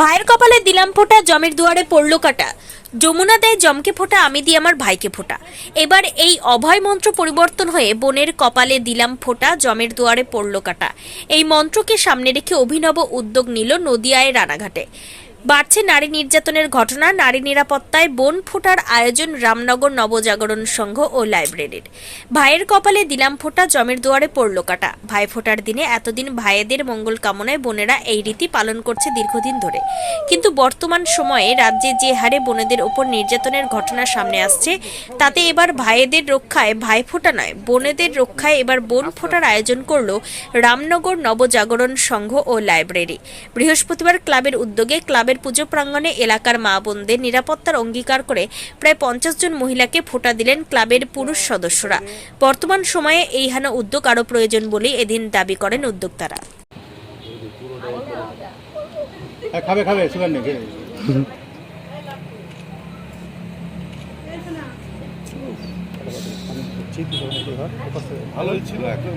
ভাইয়ের কপালে দিলাম ফোঁটা, জমের দুয়ারে পড়ল কাটা। যমুনা দেয় জমকে ফোঁটা, আমি দিই আমার ভাইকে ফোঁটা। এবার এই অভয় মন্ত্র পরিবর্তন হয়ে বোনের কপালে দিলাম ফোঁটা, জমের দুয়ারে পড়ল কাটা। এই মন্ত্রকে সামনে রেখে অভিনব উদ্যোগ নিল নদিয়ায় রানাঘাটে। বাড়ছে নারী নির্যাতনের ঘটনা। নারী নিরাপত্তায় বন ফোঁটার আয়োজন রামনগর নবজাগরণ সংঘ ও লাইব্রেরির। ভাইয়ের কপালে দিলাম ফোঁটা, জমের দুয়ারে পড়ল কাটা। ভাই ফোঁটার দিনে এতদিন ভাইয়েদের মঙ্গল কামনায় বোনেরা এই রীতি পালন করছে দীর্ঘদিন ধরে। কিন্তু বর্তমান সময়ে রাজ্যে যে হারে বোনেদের ওপর নির্যাতনের ঘটনা সামনে আসছে, তাতে এবার ভাইয়েদের রক্ষায় ভাই ফোঁটা নয়, বোনেদের রক্ষায় এবার বোন ফোঁটার আয়োজন করল রামনগর নবজাগরণ সংঘ ও লাইব্রেরি। বৃহস্পতিবার ক্লাবের উদ্যোগে ক্লাবের পুজো প্রাঙ্গণে এলাকার মা বোনদের নিরাপত্তার অঙ্গীকার করে প্রায় পঞ্চাশ জন মহিলাকে ফোঁটা দিলেন ক্লাবের পুরুষ সদস্যরা। বর্তমান সময়ে এই হানা উদ্যোগ আরও প্রয়োজন বলেই এদিন দাবি করেন উদ্যোক্তারা। হ্যাঁ, খাবে খাবে ভালোই ছিল একদম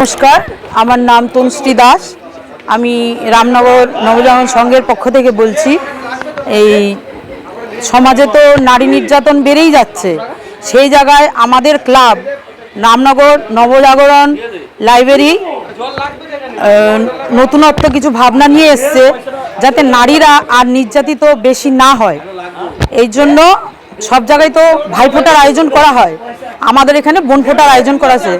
নমস্কার, আমার নাম তনুশ্রী দাস। আমি রামনগর নবজাগরণ সংঘের পক্ষ থেকে বলছি, এই সমাজে তো নারী নির্যাতন বেড়েই যাচ্ছে। সেই জায়গায় আমাদের ক্লাব, রামনগর নবজাগরণ লাইব্রেরি নতুনত্ব কিছু ভাবনা নিয়ে এসছে, যাতে নারীরা আর নির্যাতিত বেশি না হয়। এই জন্য সব জায়গায় তো ভাইফোঁটার আয়োজন করা হয়। আমাদের এখানে বোনফোঁটার আয়োজন করা আছে